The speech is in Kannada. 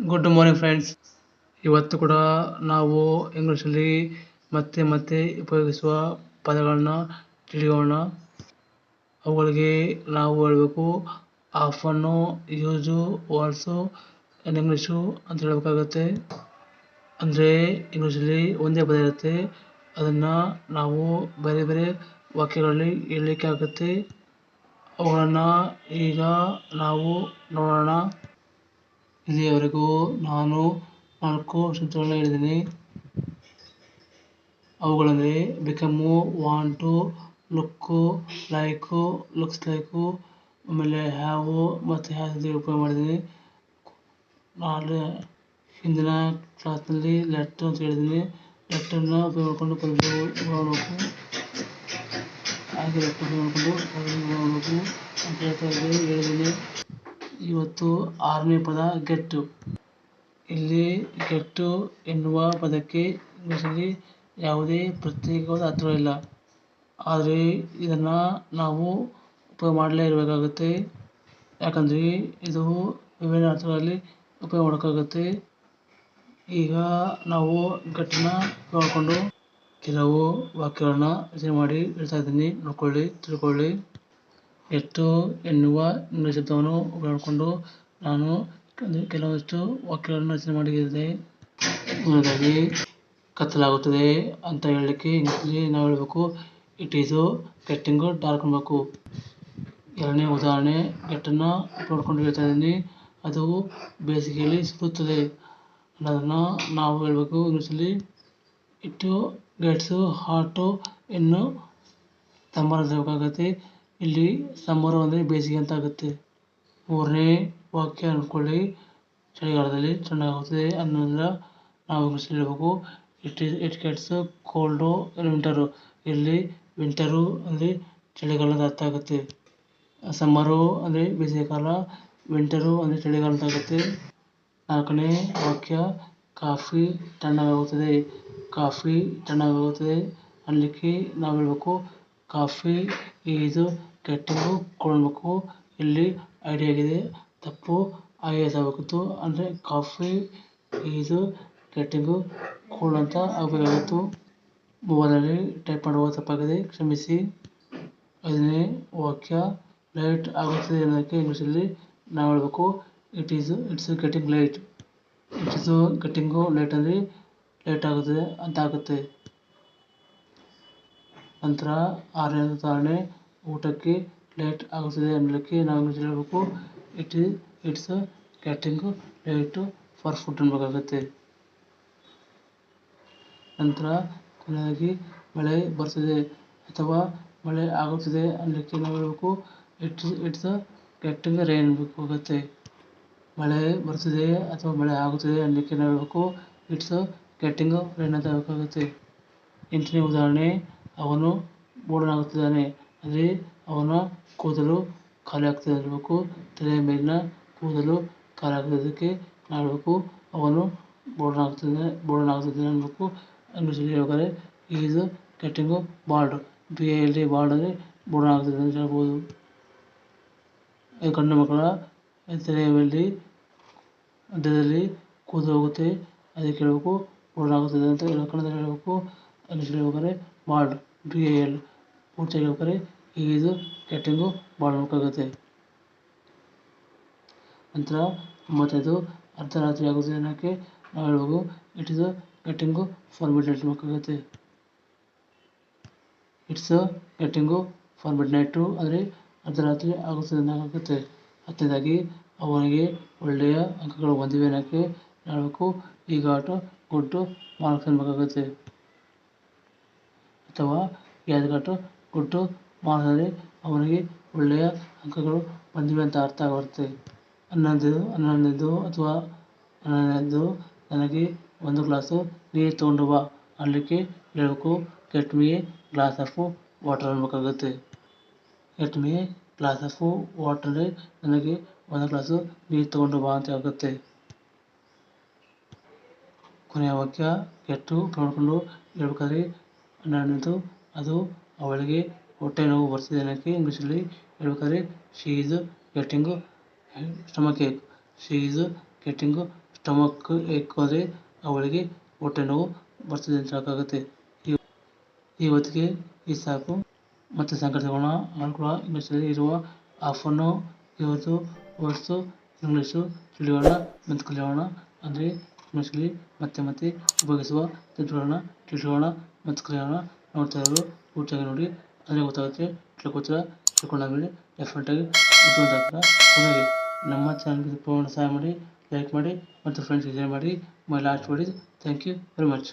ಗುಡ್ ಮಾರ್ನಿಂಗ್ ಫ್ರೆಂಡ್ಸ್ ಇವತ್ತು ಕೂಡ ನಾವು ಇಂಗ್ಲೀಷಲ್ಲಿ ಮತ್ತೆ ಮತ್ತೆ ಉಪಯೋಗಿಸುವ ಪದಗಳನ್ನ ತಿಳಿಯೋಣ. ಅವುಗಳಿಗೆ ನಾವು ಹೇಳಬೇಕು ಆಫನ್ನು, ಯೂಸು ಆಲ್ಸೋ ಇನ್ ಇಂಗ್ಲೀಷು ಅಂತ ಹೇಳಬೇಕಾಗುತ್ತೆ. ಅಂದರೆ ಇಂಗ್ಲೀಷಲ್ಲಿ ಒಂದೇ ಪದ ಇರುತ್ತೆ. ಅದನ್ನು ನಾವು ಬೇರೆ ಬೇರೆ ವಾಕ್ಯಗಳಲ್ಲಿ ಹೇಳಲಿಕ್ಕೆ ಆಗುತ್ತೆ. ಅವುಗಳನ್ನು ಈಗ ನಾವು ನೋಡೋಣ. ಇಲ್ಲಿಯವರೆಗೂ ನಾನು ನಾಲ್ಕು ಶಬ್ದಗಳನ್ನ ಹೇಳಿದ್ದೀನಿ. ಅವುಗಳೆಂದರೆ become want look like looks like ಆಮೇಲೆ ಹ್ಯಾವು ಮತ್ತು ಹ್ಯಾಸ್ ಉಪಯೋಗ ಮಾಡಿದ್ದೀನಿ. ನಾಳೆ ಹಿಂದಿನ ಕ್ಲಾಸ್ನಲ್ಲಿ ಲೆಟ್ ಅಂತ ಹೇಳಿದ್ದೀನಿ. ಲೆಟ್ಟನ್ನು ಉಪಯೋಗ ಮಾಡಿಕೊಂಡು ಪದಗಳು ಮಾಡಬೇಕು ಹಾಗೆ ಲೆಟ್ ಉಪಯೋಗ ಮಾಡಿಕೊಂಡು ಮಾಡಬೇಕು ಅಂತ ಹೇಳ್ತಾ ಇದ್ದೀನಿ ಹೇಳಿದ್ದೀನಿ. ಇವತ್ತು ಆರನೇ ಪದ ಗೆಟ್ಟು. ಇಲ್ಲಿ ಗೆಟ್ಟು ಎನ್ನುವ ಪದಕ್ಕೆ ಇಂಗ್ಲೀಷಲ್ಲಿ ಯಾವುದೇ ಪ್ರತ್ಯೇಕವಾದ ಅರ್ಥಗಳಿಲ್ಲ ಆದರೆ ಇದನ್ನು ನಾವು ಉಪಯೋಗ ಮಾಡಲೇ ಇರಬೇಕಾಗುತ್ತೆ. ಯಾಕಂದರೆ ಇದು ವಿಭಿನ್ನ ಅರ್ಥಗಳಲ್ಲಿ ಉಪಯೋಗ ಮಾಡೋಕ್ಕಾಗುತ್ತೆ. ಈಗ ನಾವು ಗಟ್ಟನ್ನ ನೋಡಿಕೊಂಡು ಕೆಲವು ವಾಕ್ಯಗಳನ್ನ ರಚನೆ ಮಾಡಿ ಹೇಳ್ತಾ ಇದ್ದೀನಿ. ನೋಡ್ಕೊಳ್ಳಿ, ತಿಳ್ಕೊಳ್ಳಿ. ಎಷ್ಟು ಎನ್ನುವ ಇಂಗ್ಲೀಷ್ ಶಬ್ದವನ್ನು ಉಪಯೋಗಿಕೊಂಡು ನಾನು ಕೆಲವೊಂದಿಷ್ಟು ವಾಕ್ಯಗಳನ್ನು ರಚನೆ ಮಾಡಿದೆ ಮೊದಲಾಗಿ ಕತ್ತಲಾಗುತ್ತದೆ ಅಂತ ಹೇಳಲಿಕ್ಕೆ ಇಂಗ್ಲೀಷಲ್ಲಿ ನಾವು ಹೇಳಬೇಕು ಇಟ್ ಈಸು ಗೆಟ್ಟಿಂಗು ಡಾರ್ಕ್ ಅನ್ಬೇಕು ಎರಡನೇ ಉದಾಹರಣೆ ಗೆಟ್ಟನ್ನು ನೋಡ್ಕೊಂಡು ಹೇಳ್ತಾ ಇದ್ದೀನಿ, ಅದು ಬೇಸಿಗೆಯಲ್ಲಿ ಸುಡುತ್ತದೆ ಅನ್ನೋದನ್ನು ನಾವು ಹೇಳಬೇಕು ಇಂಗ್ಲೀಷಲ್ಲಿ ಇಟ್ಟು ಗೆಟ್ಸು ಹಾಟು ಇನ್ನು ಹೇಳಬೇಕಾಗತ್ತೆ ಇಲ್ಲಿ ಸಮ್ಮರು ಅಂದರೆ ಬೇಸಿಗೆ ಅಂತ ಆಗುತ್ತೆ. ಮೂರನೇ ವಾಕ್ಯ ಅಂದ್ಕೊಳ್ಳಿ ಚಳಿಗಾಲದಲ್ಲಿ ಚೆನ್ನಾಗಾಗುತ್ತದೆ ಅನ್ನೋದನ್ನ ನಾವು ಹೇಳಬೇಕು it is it gets cold winter ಇಲ್ಲಿ ವಿಂಟರು ಅಂದರೆ ಚಳಿಗಾಲದ ಅರ್ಥ ಆಗುತ್ತೆ. ಸಮ್ಮರು ಅಂದರೆ ಬೇಸಿಗೆಕಾಲ ವಿಂಟರು ಅಂದರೆ ಚಳಿಗಾಲ ಅಂತ ಆಗುತ್ತೆ. ನಾಲ್ಕನೇ ವಾಕ್ಯ, ಕಾಫಿ ತಣ್ಣಗಾಗುತ್ತದೆ. ಕಾಫಿ ತಣ್ಣಗಾಗುತ್ತದೆ. ಅಲ್ಲಿಗೆ ನಾವು ಹೇಳಬೇಕು, ಕಾಫಿ ಈಸು ಗೆಟ್ಟಿಂಗು ಕೊಡಬೇಕು ಇಲ್ಲಿ ಐಡಿಯಾ ಆಗಿದೆ. ತಪ್ಪು ಅಂದರೆ ಕಾಫಿ ಇದು ಗೆಟ್ಟಿಂಗು ಕೂಲ್ ಅಂತ ಆಗಬೇಕಾಗಿತ್ತು ಮೊಬೈಲಲ್ಲಿ ಟೈಪ್ ಮಾಡುವ ತಪ್ಪಾಗಿದೆ. ಕ್ಷಮಿಸಿ. ಐದನೇ ವಾಕ್ಯ ಲೈಟ್ ಆಗುತ್ತಿದೆ ಅನ್ನೋದಕ್ಕೆ ಇಂಗ್ಲೀಷಲ್ಲಿ ನಾವು ಹೇಳಬೇಕು. It is it's getting light it is getting light ಅಂದರೆ ಲೇಟ್ ಆಗುತ್ತದೆ, ಅಂತ ಆಗುತ್ತೆ. ನಂತರ ಆರನೇ ಉದಾಹರಣೆ ಊಟಕ್ಕೆ ಲೇಟ್ ಆಗುತ್ತದೆ ಅನ್ನಲಿಕ್ಕೆ ನಾವು ಹೇಳಬೇಕು it is it's getting late for food ಅನ್ಬೇಕಾಗುತ್ತೆ ನಂತರ ಕೊನೆಯದಾಗಿ ಮಳೆ ಬರ್ತದೆ ಅಥವಾ ಮಳೆ ಆಗುತ್ತದೆ ಅನ್ನಲಿಕ್ಕೆ ನಾವು ಹೇಳಬೇಕು. ಇಟ್ಸ್ ಇಟ್ಸ್ ಕ್ಯಾಟ್ರಿಂಗ್ ರೈನ್ ಬೇಕಾಗುತ್ತೆ ಮಳೆ ಬರ್ತದೆ ಅಥವಾ ಮಳೆ ಆಗುತ್ತದೆ ಅನ್ನಲಿಕ್ಕೆ ನಾವು ಹೇಳಬೇಕು. ಇಟ್ಸ್ ಕ್ಯಾಟಿಂಗ್ ರೈನ್ ಅಂತ ಬೇಕಾಗುತ್ತೆ ಎಂಟನೇ ಉದಾಹರಣೆ, ಅವನು ಬೋಡನಾಗುತ್ತಿದ್ದಾನೆ ಅಂದರೆ ಅವನ ಕೂದಲು ಖಾಲಿ ಇರಬೇಕು ಅನ್ನಬೇಕು ತಲೆಯ ಮೇಲಿನ ಕೂದಲು ಖಾಲಿ ಮಾಡಬೇಕು ಅವನು ಬೋಳನಾಗ್ತಿದ್ದಾನೆ ಬೋಳನಾಗ್ತಿದ್ದಾನೆ ಅನ್ನಬೇಕು ಇಂಗ್ಲೀಷಲ್ಲಿ ಹೇಳ್ಬೇಕಾದ್ರೆ is getting bald B A L D bald ಅಂದರೆ ಬೋಳನಾಗ್ತಿದ್ದಾನೆ ಅಂತ ಹೇಳ್ಬೋದು. ಗಂಡು ಮಕ್ಕಳ ತಲೆಯ ಮೇಲೆ ಮಧ್ಯದಲ್ಲಿ ಕೂದಲು ಹೋಗುತ್ತೆ ಅದಕ್ಕೆ ಹೇಳಬೇಕು ಬೋಡನಾಗುತ್ತದೆ ಅಂತ ಕನ್ನಡದಲ್ಲಿ ಹೇಳಬೇಕು ಇಂಗ್ಲೀಷಲ್ಲಿ ಹೇಳ್ಬೇಕಾದ್ರೆ ಬಾಲ್ಡ್ ಬಿ ಎ ಎಲ್ ಪೂರ್ತಿಯಾಗಿ ಹೇಳ್ಬೇಕಾದ್ರೆ ಈಸ್ ಕೆಟ್ಟಿಂಗು ಭಾಳ ಅನ್ನಬೇಕಾಗುತ್ತೆ ನಂತರ ಒಂಬತ್ತೈದು ಅರ್ಧರಾತ್ರಿ ಆಗುತ್ತೆ ಅನ್ನೋಕ್ಕೆ ನಾವು ಹೇಳ್ಬೇಕು it is getting for midnight ಅನ್ನಬೇಕಾಗುತ್ತೆ it's getting for midnight ಆದರೆ ಅರ್ಧರಾತ್ರಿ ಆಗುತ್ತದೆ ಅನ್ನೋಕ್ಕಾಗುತ್ತೆ ಹತ್ತನೇದಾಗಿ ಅವನಿಗೆ ಒಳ್ಳೆಯ ಅಂಕಗಳು ಬಂದಿವೆ ಅನ್ನೋಕ್ಕೆ ಹೇಳಬೇಕು ಈ ಗಾಟು ಗುಡ್ ಮಾರ್ಕ್ಸ್ ಅನ್ಬೇಕಾಗುತ್ತೆ ಅಥವಾ ಗ್ಯಾಸ್ ಗಾಟ್ ಮಾಡಿದರೆ ಅವರಿಗೆ ಒಳ್ಳೆಯ ಅಂಕಗಳು ಬಂದಿವೆ ಅಂತ ಅರ್ಥ ಆಗುತ್ತೆ. ಹನ್ನೊಂದು ಹನ್ನೊಂದು ಅಥವಾ ಹನ್ನೊಂದನೇದು ನನಗೆ ಒಂದು ಗ್ಲಾಸು ನೀರು ತೊಗೊಂಡು ಬಾ. ಅನ್ನಲಿಕ್ಕೆ ಹೇಳಬೇಕು get me glass of water ಅನ್ನಬೇಕಾಗುತ್ತೆ. Get me glass of water ನನಗೆ ಒಂದು ಗ್ಲಾಸು ನೀರು ತೊಗೊಂಡು ಬಾ ಅಂತ ಆಗುತ್ತೆ. ಕೊನೆಯ ವಾಕ್ಯ ಗೆಟ್ಟು ನೋಡಿಕೊಂಡು ಹೇಳ್ಬೇಕಾದ್ರೆ ಹನ್ನೆರಡನೇದು, ಅದು ಅವಳಿಗೆ ಹೊಟ್ಟೆ ನೋವು ಬರ್ತಿದೆ ಅನ್ನೋಕ್ಕೆ ಇಂಗ್ಲೀಷಲ್ಲಿ ಹೇಳ್ಬೇಕಾದ್ರೆ she is getting stomach ache she is getting stomach ache ಅಂದರೆ ಅವಳಿಗೆ ಹೊಟ್ಟೆ ನೋವು ಬರ್ತಿದೆ ಅಂತ ಸಾಕಾಗುತ್ತೆ ಈ ಇವತ್ತಿಗೆ ಈ ಸಾಕು. ಮತ್ತೆ ಸಂಕಟ ತಗೋಣ. ಆಳ್ಕೊಳ ಇಂಗ್ಲೀಷಲ್ಲಿ ಇರುವ ಆಫನ್ನು ಇವತ್ತು ವರ್ಸು ಇಂಗ್ಲೀಷು ತಿಳಿಯೋಣ ಮತ್ತು ಕಲಿಯೋಣ. ಅಂದರೆ ಇಂಗ್ಲೀಷಲ್ಲಿ ಮತ್ತೆ ಮತ್ತೆ ಉಪಯೋಗಿಸುವ ತಂತ್ರಗಳನ್ನ ತಿಳಿಸೋಣ ಮತ್ತು ಕಲಿಯೋಣ. ನೋಡ್ತಾ ಇರೋರು ಪೂರ್ತಿಯಾಗಿ ನೋಡಿ, ಅದೇ ಗೊತ್ತಾಗುತ್ತೆ. ತಿಳ್ಕೊತೀರ ತಿಳ್ಕೊಂಡಾದ್ಮೇಲೆ ಬುದ್ಧಿವಂತ ಆಗ್ತೀರ ಕೊನೆಗೆ ನಮ್ಮ ಚಾನಲ್ಗೆ ಸಹಾಯ ಮಾಡಿ ಲೈಕ್ ಮಾಡಿ, ಮತ್ತು ಫ್ರೆಂಡ್ಸ್ಗೆ ಶೇರ್ ಮಾಡಿ. ಮೈ ಲಾಸ್ಟ್ ಮಾಡಿ ಥ್ಯಾಂಕ್ ಯು ವೆರಿ ಮಚ್